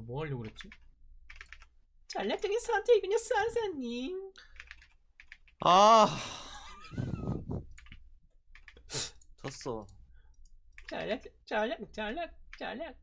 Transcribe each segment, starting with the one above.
어, 뭐 하려고 그랬지? 전략적인 선택이군요, 선사님. 아 졌어 전략, 전략, 전략, 전략.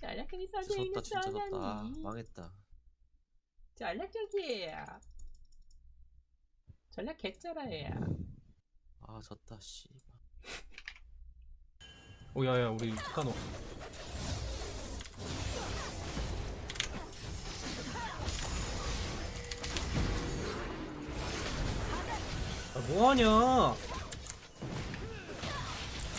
전략적인 선택이군요, 졌다 진짜 졌다 아. 망했다 전략적이에요. 전략 개쩔어요. 아 졌다 씨 오, 야야, 우리 스카노. 뭐하냐?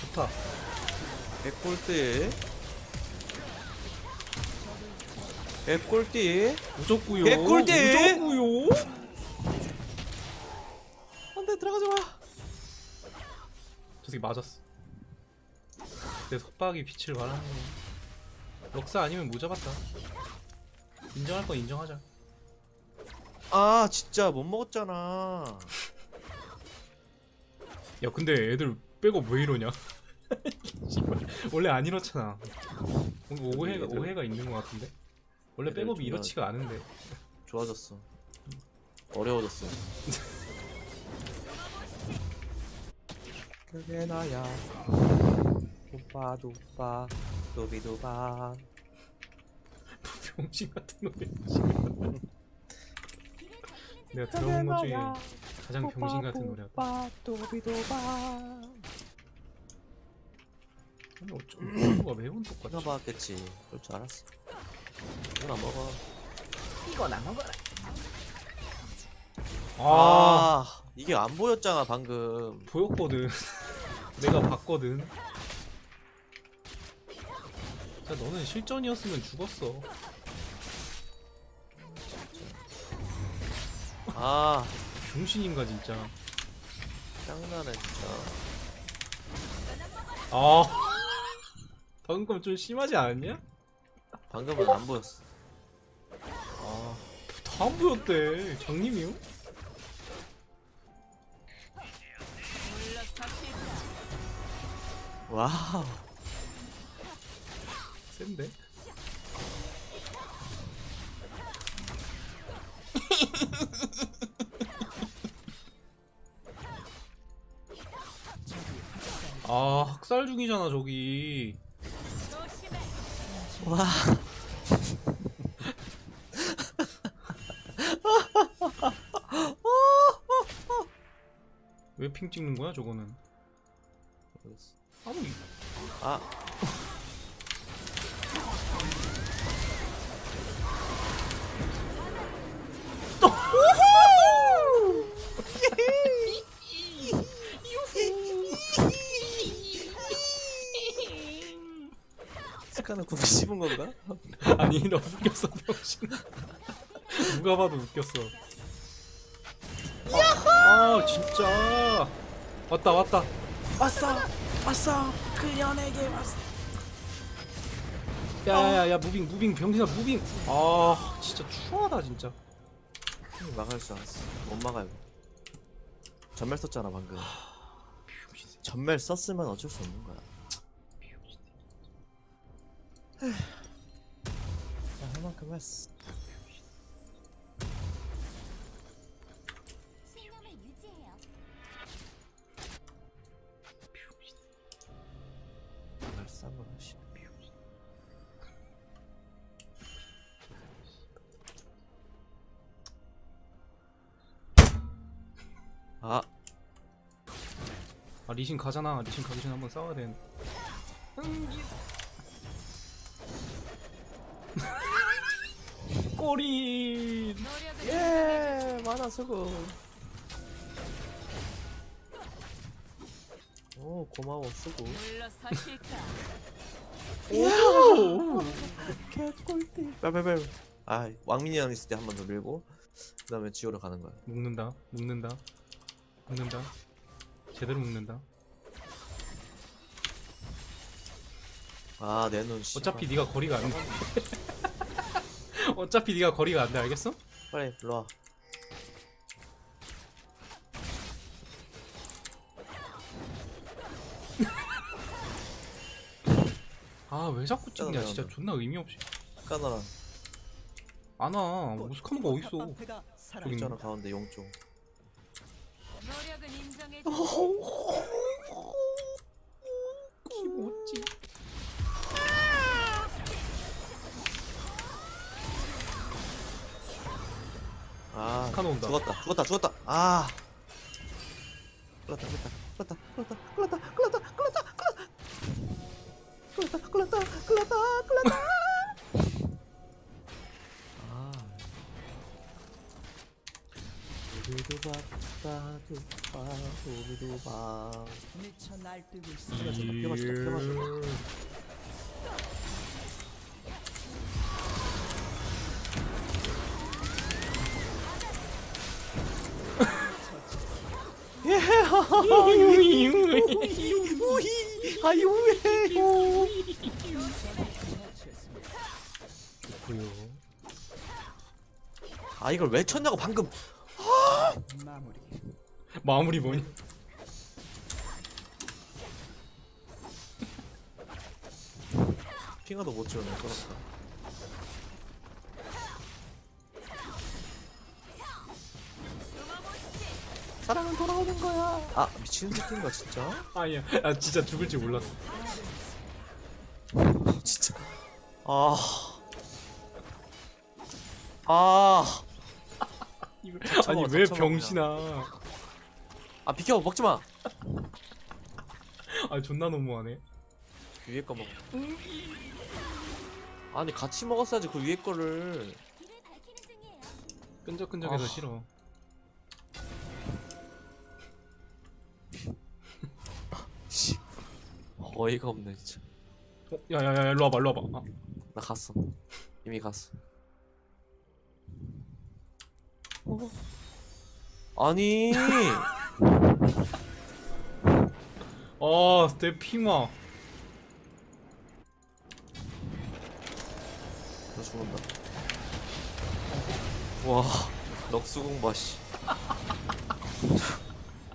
좋다. 개꿀띠 개꿀띠 무적구요. 개꿀띠! 무적구요. 안돼 들어가지 마 저 새끼 맞았어. 내 속박이 빛을 발하네. 럭사 아니면 못 잡았다. 인정할 건 인정하자. 아 진짜 못 먹었잖아 야 근데 애들 백업 왜 이러냐? 씨발, 원래 안 이렇잖아. 뭔가 오해가 오해가 있는 것 같은데. 원래 애들 백업이 이렇지가 않은데. 좋아졌어 어려워졌어 그게 나야 도빠 도빠 도비도바 병신 같은 노래. 내가 들어본 것 중에 가장 병신 같은 노래였다. 도비도바 아니 어쩜 뭐가 매운 똑같지? 끊어봤겠지 그럴 줄 알았어 이건 안 먹어 이거나 먹어라. 아, 아 이게 안 보였잖아 방금 보였거든. 내가 봤거든. 자 너는 실전이었으면 죽었어. 아 병신인가 진짜. 짱나네 진짜 아 방금 건좀 심하지 않았냐? 방금은 안 보였어 아, 다 안 보였대. 장님이요? 와우 센데? 아, 학살 중이잖아, 저기. 와 왜 핑 찍는 거야, 저거는? 모르겠어. 아 아 스카는 구비 씹은 건가? 아니, 너 웃겼어, 병신. 누가 봐도 웃겼어. 아, 진짜. 왔다, 왔다. 왔어 왔어. 그녀에게 왔어. 야야야 무빙 무빙 병신아 무빙. 아 진짜 추하다 진짜. 막을 줄 알았어. 못 막아요. 전멸 썼잖아 방금. 전멸 썼으면 어쩔 수 없는 거야 야, 할 만큼 했어. 신념을 유지해요. 전멸 싼거 하시 아. 아 리신 가잖아. 리신 가기 전에 한번 싸워야 되는데 꼬리 예, 만화 수고. 오, 고마워 수고. 오 개꿀띠. 빨빨빨. 아, 왕민이랑 있을 때 한 번 더 밀고, 그다음에 지오로 가는 거야. 묶는다 묶는다 묶는다 제대로 묶는다 아, 내 눈. 어차피 네가 거리가 안 돼 어차피 네가 거리가 안 돼 알겠어? 빨리 일로 와. 아 왜 자꾸 찍냐? 진짜. 존나 의미 없이. 스카너랑 안와 모스카노가 어딨어? 저기 있잖아 가운데 용종. 노력은 인정해 아 스카너 온다. 죽었다 죽었다 죽었다 아 끌었다 끌었다 끌었다 끌었다 끌었다 끌었다 끌었다 끌었다 끌었다 끌었다 끌었다 아 두두두 바빠 두바 두두두 바 미쳐 날뛰고 있어. 피 아 이걸 왜 쳤냐고 방금 마무리. 마무리 뭐니 핑하도 못 지원해 그렇다 사랑은 돌아오는 거야. 아 미친 새끼인가 진짜? 아니야 아 진짜 죽을 줄 몰랐어. 진짜. 아. 아, 아니 왜 병신아? 아 비켜 먹지 마. 아 존나 너무하네. 위에 거 먹. 아니 같이 먹었어야지 그 위에 거를. 끈적끈적해서 아. 싫어 어이가 없네 진짜. 어? 야야야 일로 와봐 일로 와봐 아, 나 갔어. 이미 갔어. 어? 아니. 아, 내 핑화. 나 죽는다. 와, 넉수공 봐 씨.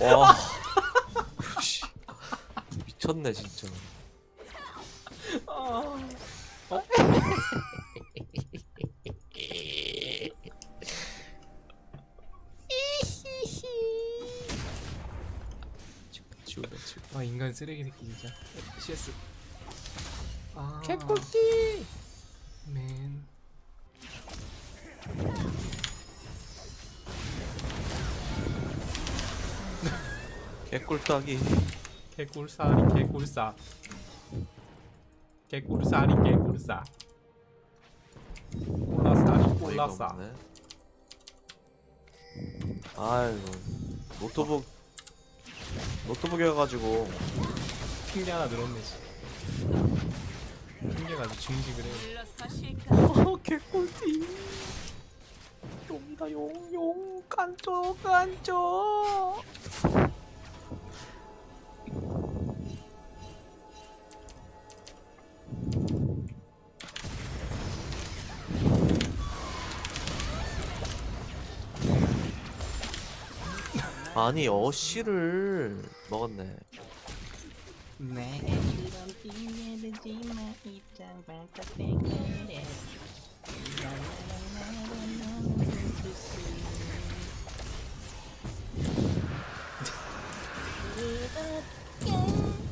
와. 씨. 미쳤네 진짜. 지운다 지운. 아, 인간 쓰레기 새끼 진짜. CS. 아. 개꿀띠. 맨. 개꿀따기. 개꿀살이 개꿀싸. 꼴라살이 어이가 꼴라싸. 없네. 아이고 노트북 노트북이어가지고 핑계 하나 늘었네, 씨. 핑계가 아주 증식을 해. 어 개꿀띠 용이다 용 용 깐쪽 깐쪽 아니 어씨를 먹었네 네.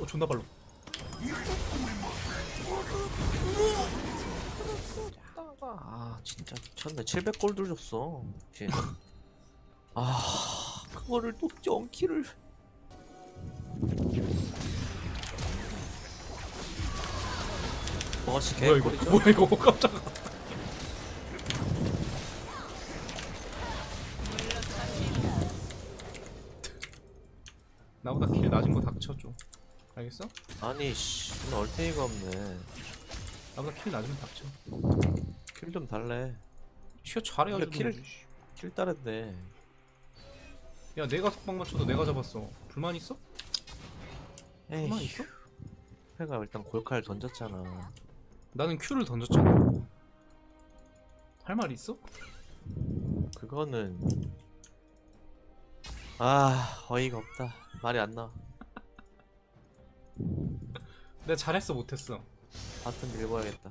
어, 존나 발로. 아 진짜 미쳤네 700골 들줬어 아 그거를 또 정키를 뭐가지 뭐야 이거? 뭐야 이거? 깜짝아. 나보다 킬 낮은 거 닥쳐줘. 알겠어? 아니 씨 오늘 얼탱이가 없네 나보다 킬 낮으면 닥쳐. 킬 좀 달래 쉬어 잘해가지고. 킬을-. 킬 따랬네 야 내가 속박 맞춰도 내가 잡았어. 불만 있어? 불만 에이 있어? 회가 일단 골칼 던졌잖아 나는 큐를 던졌잖아. 할 말 있어? 그거는 아 어이가 없다 말이 안 나와 내가 잘했어 못했어. 바텀 밀어야겠다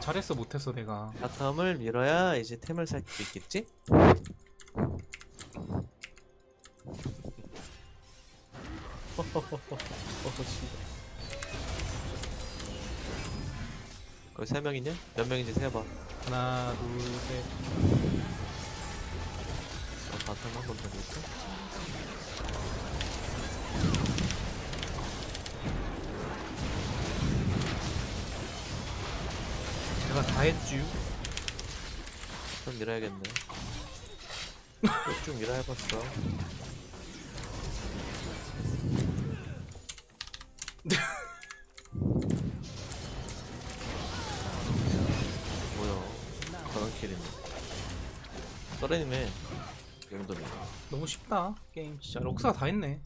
잘했어 못했어 내가 바텀을 밀어야 이제 템을 살 수 있겠지? 거기 세 명이냐? 몇 명인지 세봐. 어, 하나 둘셋 바텀 한번 더 밀까? 제가 다 했쥬 좀 밀어야겠네. 쭉 밀어 해봤어. 썰어님의 용도네. 너무 쉽다 게임. 진짜 럭스가 다 했네.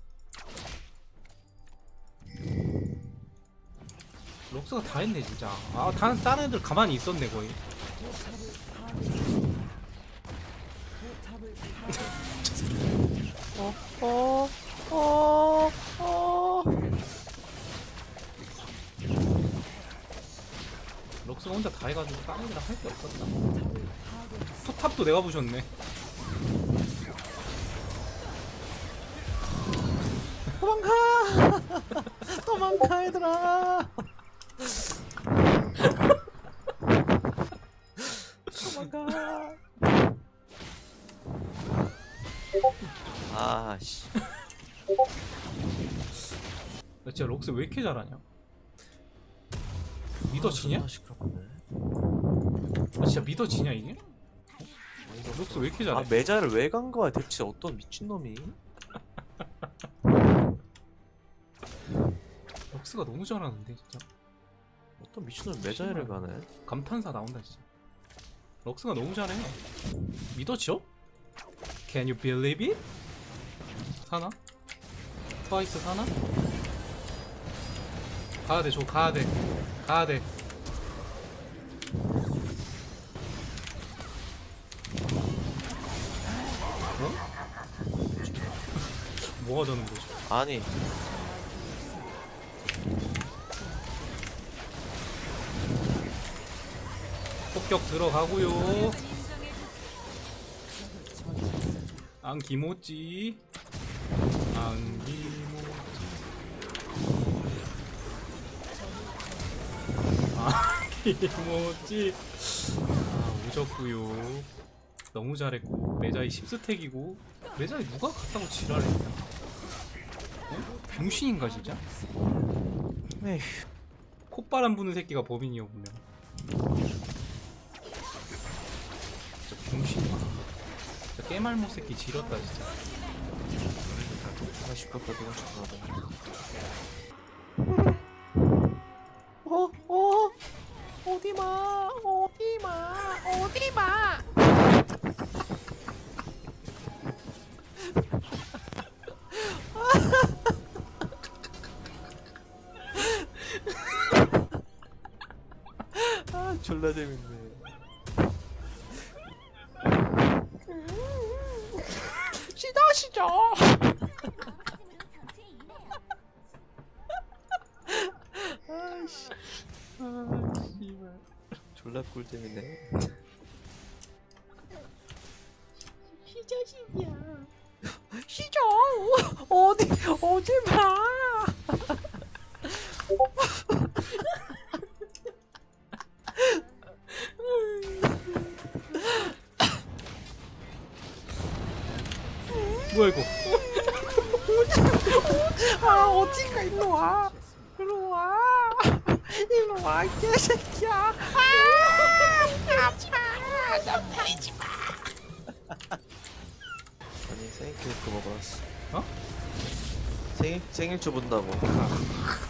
럭스가 다 했네 진짜. 아 다른 다른 애들 가만히 있었네 거의. 어, 어, 어. 럭스가 혼자 다 해가지고 다른 애들랑 할게 없었다 포탑도 내가 부셨네 도망가! 도망가 얘들아! 도망가! 아씨. 나 진짜 럭스 왜 이렇게 잘하냐 믿어지냐? 아, 시끄럽네. 아, 진짜 믿어지냐 이게? 럭스 왜 이렇게 잘해? 아 메자를 왜 간 거야 대체 어떤 미친놈이? 럭스가 너무 잘하는데 진짜 어떤 미친놈이 메자를 가네? 감탄사 나온다 진짜 럭스가 너무 잘해 믿어져? Can you believe it? 사나? 트와이스 사나? 가야돼 저 가야돼 가야돼 뭐가 되는 거지? 아니. 폭격 들어가고요. 안 기모찌. 안 기모찌. 안기모찌. 아 오졌구요. 너무 잘했고. 메자이 10스택이고. 메자이 누가 갔다고 지랄했냐 어? 병신인가 진짜? 에휴. 콧바람 부는 새끼가 범인이여 분명 진짜 병신이야. 진짜 깨말못 새끼 지렸다 진짜. 아 시끄럽다 누가 시끄러워 어? 어? 어디마? 어디마? 어디마 졸라 재밌네. 시다시죠. 아이씨 아 씨발 졸라 꿀잼이네. 시자식이야. 시죠. 어디 어디 봐 뭐야 이거? 아 어디가 일로 와? 일로 와. 일로 와이 개새끼야. 아! 아파 나 버리지 마. 아니 생일 케이크 먹어놨어. 어? 생일 생일주 본다고